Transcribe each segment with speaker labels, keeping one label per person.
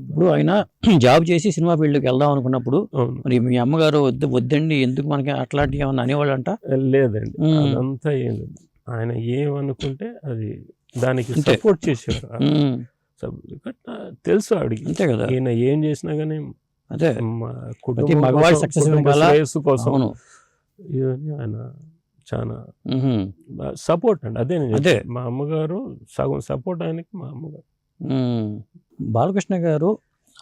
Speaker 1: ఇప్పుడు ఆయన జాబ్ చేసి సినిమా ఫీల్డ్కి వెళ్దాం అనుకున్నప్పుడు మరి మీ అమ్మగారు వద్దు వద్దండి ఎందుకు మనకి అట్లాంటివి ఏమన్నా అనేవాళ్ళంట?
Speaker 2: లేదండి. అదంతా ఏం లేదు. ఆయన ఏమనుకుంటే అది దానికి. సపోర్ట్ చేసేవారు. తెలుసు ఆవిడకి.
Speaker 1: అంతే కదా.
Speaker 2: ఈయన ఏం చేసినా కానీ
Speaker 1: అదే. మగవాడి వెనకాల-
Speaker 2: శ్రేయస్సు కోసం ఇవన్నీ ఆయన చాలా సపోర్ట్ అండి. అదే
Speaker 1: అదే.
Speaker 2: మా అమ్మగారు సగం సపోర్ట్ ఆయనకి మా అమ్మగారు.
Speaker 1: బాలకృష్ణ గారు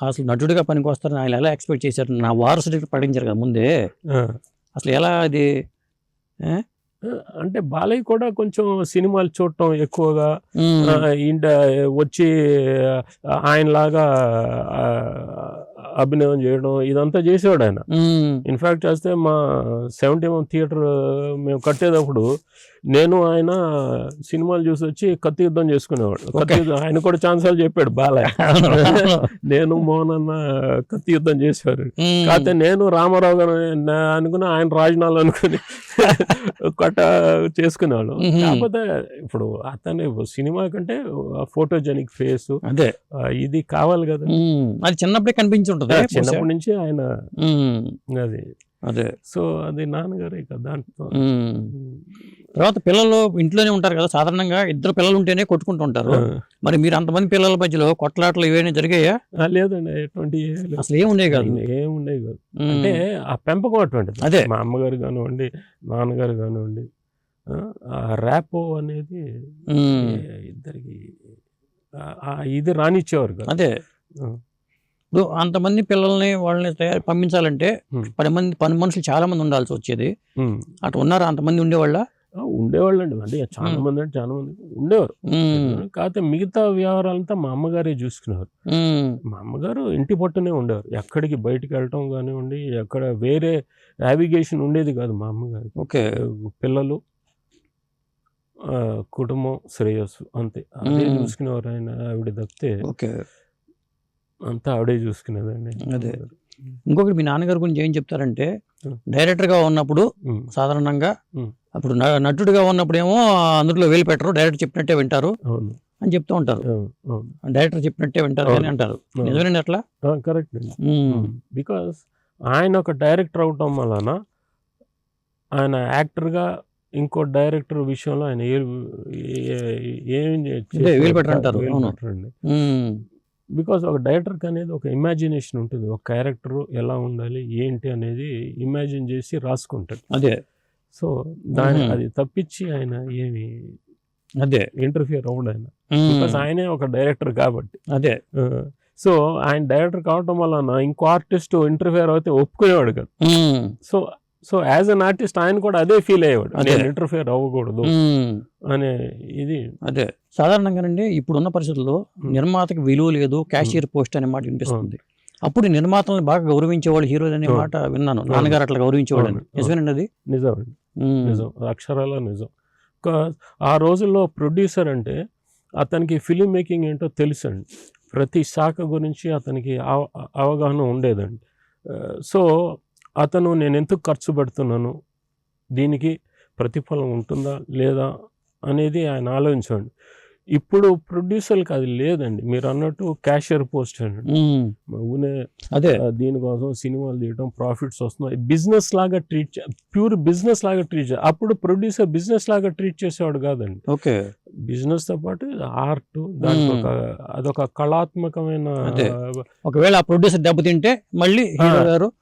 Speaker 1: అసలు నటుడిగా పనికి వస్తారని ఆయన ఎలా ఎక్స్పెక్ట్ చేశారు? నా వారసుడికి ప్రకటించారు కదా ముందే. అసలు ఎలా అది?
Speaker 2: అంటే బాలయ్య కూడా కొంచెం సినిమాలు చూడటం ఎక్కువగా వచ్చి ఆయనలాగా అభినయం చేయడం ఇదంతా చేసేవాడు ఆయన. ఇన్ఫాక్ట్ చేస్తే మా సెవెంటీ వన్ థియేటర్ మేము కట్టేటప్పుడు నేను ఆయన సినిమాలు చూసి వచ్చి కత్తి యుద్ధం చేసుకునేవాడు. కత్తి యుద్ధం ఆయన కూడా ఛాన్సాలు చెప్పాడు బాలయ్య. నేను మోహన్ అన్న కత్తి యుద్ధం చేసేవారు. కాకపోతే నేను రామారావు గారు అనుకుని ఆయన రాజనాలు అనుకుని కట్ట చేసుకునేవాళ్ళు.
Speaker 1: మ్మ్.
Speaker 2: కాకపోతే ఇప్పుడు అతని సినిమా కంటే ఫోటోజెనిక్ ఫేస్
Speaker 1: అదే.
Speaker 2: ఇది కావాలి కదా.
Speaker 1: అది చిన్నప్పుడే కనిపించి ఉంటుంది.
Speaker 2: చిన్నప్పటి నుంచి ఆయన అది.
Speaker 1: అదే.
Speaker 2: సో అది నాన్నగారు ఇక దాంట్లో.
Speaker 1: తర్వాత పిల్లలు ఇంట్లోనే ఉంటారు కదా. సాధారణంగా ఇద్దరు పిల్లలు ఉంటేనే కొట్టుకుంటూ ఉంటారు. మరి మీరు అంతమంది పిల్లల మధ్యలో కొట్లాటలు ఇవైనా జరిగాయా?
Speaker 2: లేదండి. ఎటువంటి
Speaker 1: అసలు ఏం ఉండేవి కాదు.
Speaker 2: ఏం ఉండేవి కాదు. అంటే ఆ పెంపకం అటువంటిది.
Speaker 1: అదే.
Speaker 2: మా అమ్మగారు కానివ్వండి నాన్నగారు కానివ్వండి ఆ, ర్యాపో అనేది ఇద్దరికి ఇది రానిచ్చేవారు కదా.
Speaker 1: అదే. ఇప్పుడు అంతమంది పిల్లల్ని వాళ్ళని తయారు పంపించాలంటే. పది మంది పని మనుషులు చాలా మంది ఉండాల్సి వచ్చేది. అటు ఉన్నారా అంతమంది ఉండేవాళ్ళ?
Speaker 2: ఆ, ఉండేవాళ్ళండి. అంటే చాలా. మంది అంటే చాలా మంది ఉండేవారు. కాకపోతే మిగతా వ్యవహారాలంతా మా అమ్మగారే చూసుకునేవారు. మా అమ్మగారు ఇంటి పట్టునే ఉండేవారు. ఎక్కడికి బయటికి వెళ్ళటం కానివ్వండి ఎక్కడ వేరే నావిగేషన్ ఉండేది కాదు మా అమ్మగారికి.
Speaker 1: ఓకే.
Speaker 2: పిల్లలు కుటుంబం శ్రేయస్సు అంతే. అదే. చూసుకునేవారు ఆయన ఆవిడ తప్పితే
Speaker 1: ఓకే.
Speaker 2: అంతా ఆవిడే చూసుకునేదండి.
Speaker 1: అదే. ఇంకొకటి మీ నాన్నగారి గురించి ఏం చెప్తారంటే. డైరెక్టర్గా ఉన్నప్పుడు సాధారణంగా. అప్పుడు నటుడిగా ఉన్నప్పుడేమో అందులో వేలు పెట్టరు డైరెక్టర్ చెప్పినట్టే వింటారు అని చెప్తూ ఉంటారు. డైరెక్టర్ చెప్పినట్టే వింటారు అని అంటారు. నిజమేనండి అట్లా?
Speaker 2: కరెక్ట్ బికాస్ ఆయన ఒక డైరెక్టర్ అవటం వలన ఆయన యాక్టర్గా ఇంకో డైరెక్టర్ విషయంలో ఆయన ఏ
Speaker 1: వేలు పెట్టరు
Speaker 2: బికాస్ ఒక డైరెక్టర్కి అనేది ఒక ఇమాజినేషన్ ఉంటుంది. ఒక క్యారెక్టర్ ఎలా ఉండాలి ఏంటి అనేది ఇమాజిన్ చేసి రాసుకుంటాడు.
Speaker 1: అదే.
Speaker 2: సో దాని. అది తప్పించి ఆయన ఏమి
Speaker 1: అదే.
Speaker 2: ఇంటర్ఫియర్ అవ్వడు ఆయన. బికాస్ ఆయనే ఒక డైరెక్టర్ కాబట్టి.
Speaker 1: అదే.
Speaker 2: సో ఆయన డైరెక్టర్ కావటం వలన ఇంకో ఆర్టిస్ట్ ఇంటర్ఫియర్ అయితే ఒప్పుకునేవాడు కాదు. So so as an artist ఆయన కూడా అదే ఫీల్ అయ్యేవాడు.
Speaker 1: అదే.
Speaker 2: నేను ఇంటర్ఫియర్ అవ్వకూడదు అనే ఇది.
Speaker 1: అదే. సాధారణంగానండి ఇప్పుడున్న పరిస్థితుల్లో నిర్మాతకి విలువ లేదు క్యాషియర్ పోస్ట్ అనే మాట వినిపిస్తుంది. అప్పుడు నిర్మాతలను బాగా గౌరవించేవాళ్ళు హీరోలు అనే. మాట విన్నాను. నాన్నగారు అట్లా గౌరవించేవాడు. నిజమేనండి అది?
Speaker 2: నిజం అండి. నిజం. అక్షరాల నిజం. కా- ఆ రోజుల్లో ప్రొడ్యూసర్ అంటే అతనికి ఫిలిం మేకింగ్ ఏంటో తెలుసండి. ప్రతి శాఖ గురించి అతనికి అవ- అవగాహన ఉండేదండి. సో అతను నేను ఎందుకు ఖర్చు పెడుతున్నాను? దీనికి ప్రతిఫలం ఉంటుందా లేదా అనేది ఆయన ఆలోచించండి. ఇప్పుడు ప్రొడ్యూసర్కి అది లేదండి. మీరు అన్నట్టు క్యాషియర్ పోస్ట్ అండి. ఊనే
Speaker 1: అదే.
Speaker 2: దీనికోసం సినిమాలు తీయడం ప్రాఫిట్స్ వస్తున్నాయి. బిజినెస్ లాగా ట్రీట్ ప్యూర్ బిజినెస్ లాగా ట్రీట్ చే అప్పుడు ప్రొడ్యూసర్ బిజినెస్ లాగా ట్రీట్ చేసేవాడు కాదండి.
Speaker 1: ఓకే.
Speaker 2: బిజినెస్తో పాటు ఆర్ట్ దానికి. ఒక అదొక కళాత్మకమైన.
Speaker 1: ఒకవేళ ఆ ప్రొడ్యూసర్ దెబ్బతింటే మళ్ళీ హీరో. గారు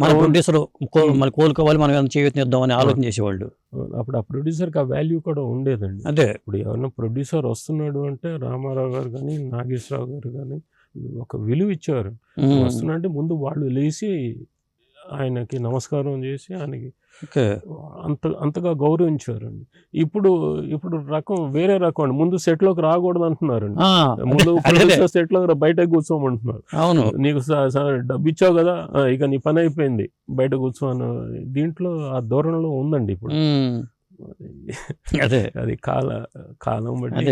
Speaker 1: మన. Producer
Speaker 2: um.
Speaker 1: మళ్ళీ కోలుకోవాలి మనం ఏమైనా చేయొద్దాం అని ఆలోచన చేసేవాళ్ళు
Speaker 2: అప్పుడు ఆ ప్రొడ్యూసర్కి ఆ వాల్యూ కూడా ఉండేదండి.
Speaker 1: అదే.
Speaker 2: ఇప్పుడు ఎవరైనా ప్రొడ్యూసర్ వస్తున్నాడు అంటే రామారావు గారు కానీ నాగేశ్వరరావు గారు కానీ ఒక విలువ ఇచ్చారు
Speaker 1: ఉమ్,
Speaker 2: వస్తున్నంటే ముందు వాళ్ళు లేచి ఆయనకి నమస్కారం చేసి ఆయనకి అంత అంతగా గౌరవించారండి. ఇప్పుడు ఇప్పుడు రకం వేరే రకం అండి. ముందు సెట్లోకి రాకూడదు అంటున్నారండి ముందు
Speaker 1: అదే, అదే.
Speaker 2: సెట్లో బయట కూర్చోమంటున్నారు.
Speaker 1: అవును.
Speaker 2: నీకు డబ్బు ఇచ్చావు కదా ఇక నీ పని అయిపోయింది బయట కూర్చోను దీంట్లో ఆ ధోరణిలో ఉందండి ఇప్పుడు.
Speaker 1: అదే.
Speaker 2: అది కాల కాలం బట్టి